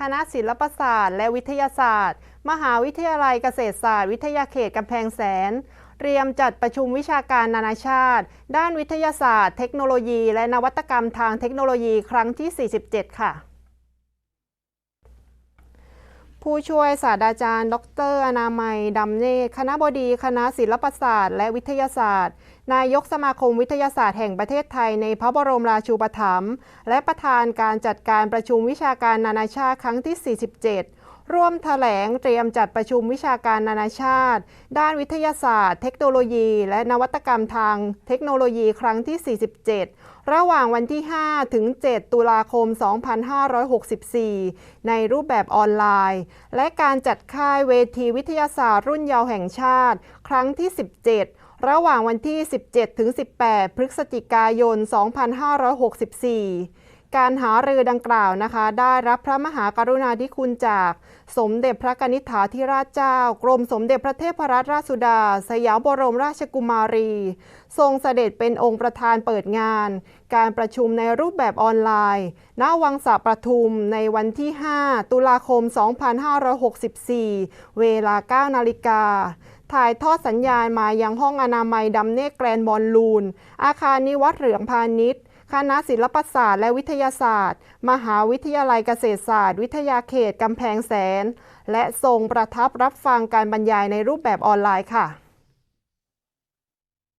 คณะศิลปศาสตร์ และวิทยาศาสตร์ มหาวิทยาลัยเกษตรศาสตร์ วิทยาเขตกำแพงแสน เตรียมจัดประชุมวิชาการนานาชาติ ด้านวิทยาศาสตร์ เทคโนโลยี และนวัตกรรมทางเทคโนโลยีครั้งที่ 47 ค่ะ ผู้ช่วยศาสตราจารย์ ดรอนามัยดำเนตคณะบดีคณะศิลปศาสตร์ และวิทยาศาสตร์ นายกสมาคมวิทยาศาสตร์แห่งประเทศไทยในพระบรมราชูปถัมภ์และประธานการจัดการประชุมวิชาการนานาชาติครั้งที่ 47 ร่วมแถลงเตรียมจัดประชุมวิชาการนานาชาติ ด้านวิทยาศาสตร์ เทคโนโลยี และนวัตกรรมทางเทคโนโลยีครั้งที่ 47 ระหว่างวันที่ 5 ถึง 7 ตุลาคม 2564 ในรูปแบบออนไลน์ และการจัดค่ายเวทีวิทยาศาสตร์ รุ่นเยาว์แห่งชาติ ครั้งที่ 17ระหว่างวันที่ 17 ถึง 18 พฤศจิกายน 2564 การหารือดังกล่าวนะคะ ได้รับพระมหากรุณาธิคุณจากสมเด็จพระกนิษฐาธิราชเจ้า กรมสมเด็จพระเทพรัตนราชสุดา สยามบรมราชกุมารี ทรงเสด็จเป็นองค์ประธานเปิดงาน การประชุมในรูปแบบออนไลน์ ณ วังสะประทุมในวันที่ 5 ตุลาคม 2564 เวลา 9 นาฬิกาถ่ายทอดสัญญาณมายังห้องอนามัยดำเนกแกรนบอลลูน อาคารนิวัตเหลืองพาณิชย์ คณะศิลปศาสตร์และวิทยาศาสตร์ มหาวิทยาลัยเกษตรศาสตร์ วิทยาเขตกำแพงแสน และทรงประทับรับฟังการบรรยายในรูปแบบออนไลน์ค่ะ